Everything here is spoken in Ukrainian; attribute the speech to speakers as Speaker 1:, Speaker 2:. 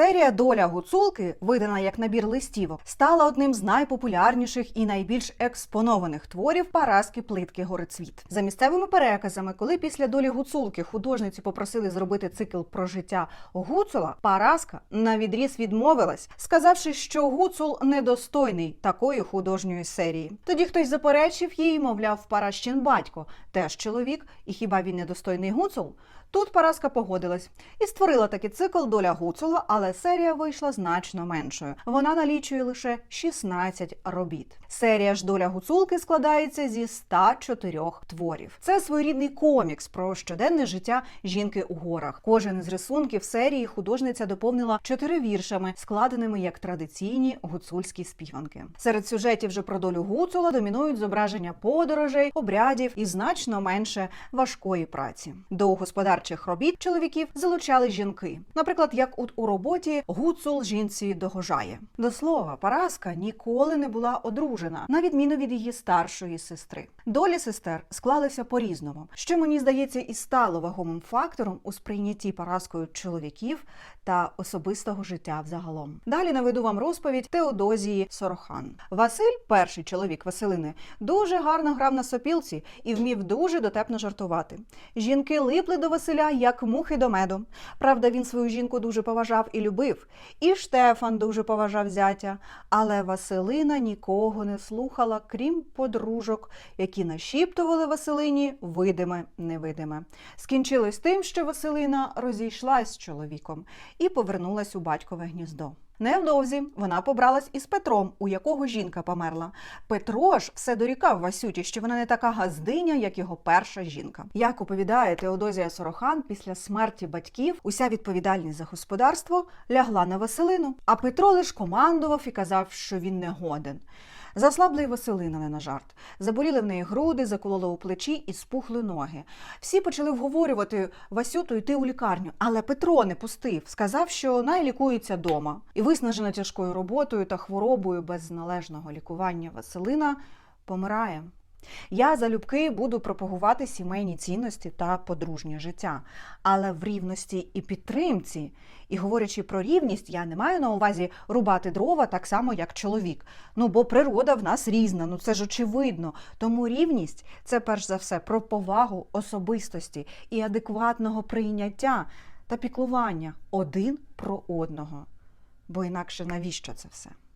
Speaker 1: Серія Доля гуцулки, видана як набір листівок, стала одним з найпопулярніших і найбільш експонованих творів Параски Плитки Горицвіт. За місцевими переказами, коли після долі гуцулки художниці попросили зробити цикл про життя Гуцула, Параска на відріз відмовилась, сказавши, що Гуцул недостойний такої художньої серії. Тоді хтось заперечив їй, мовляв, Паращин батько, теж чоловік, і хіба він недостойний Гуцул? Тут Параска погодилась і створила такий цикл Доля Гуцула, але серія вийшла значно меншою. Вона налічує лише 16 робіт. Серія ж Доля Гуцулки складається зі 104 творів. Це своєрідний комікс про щоденне життя жінки у горах. Кожен із рисунків серії художниця доповнила чотири віршами, складеними як традиційні гуцульські співанки. Серед сюжетів же про долю Гуцула домінують зображення подорожей, обрядів і значно менше важкої праці. До господарчих робіт чоловіків залучали жінки. Наприклад, як от у роботі Гуцул жінці догожає. До слова, Параска ніколи не була одружена, на відміну від її старшої сестри. Долі сестер склалися по-різному, що мені здається і стало вагомим фактором у сприйнятті Параскою чоловіків та особистого життя взагалом. Далі наведу вам розповідь Теодозії Сорохан. Василь, перший чоловік Василини, дуже гарно грав на сопілці і вмів дуже дотепно жартувати. Жінки липли до Василя як мухи до меду. Правда, він свою жінку дуже поважав і любив. І Штефан дуже поважав зятя. Але Василина нікого не слухала, крім подружок, які нашіптували Василині видиме невидиме. Скінчилось тим, що Василина розійшлась з чоловіком і повернулась у батькове гніздо. Невдовзі вона побралась із Петром, у якого жінка померла. Петро ж все дорікав Васюті, що вона не така газдиня, як його перша жінка. Як оповідає Теодозія Сорохан, після смерті батьків уся відповідальність за господарство лягла на Василину. А Петро лиш командував і казав, що він не годен. Заслабла й Василина не на жарт. Заболіли в неї груди, закололи у плечі і спухли ноги. Всі почали вговорювати Васюту йти у лікарню, але Петро не пустив. Сказав, що найлікується дома. І виснажена тяжкою роботою та хворобою без належного лікування Василина помирає. Я залюбки буду пропагувати сімейні цінності та подружнє життя, але в рівності і підтримці. І говорячи про рівність, я не маю на увазі рубати дрова так само, як чоловік. Ну бо природа в нас різна, ну це ж очевидно. Тому рівність це перш за все про повагу особистості і адекватного прийняття та піклування один про одного. Бо інакше навіщо це все?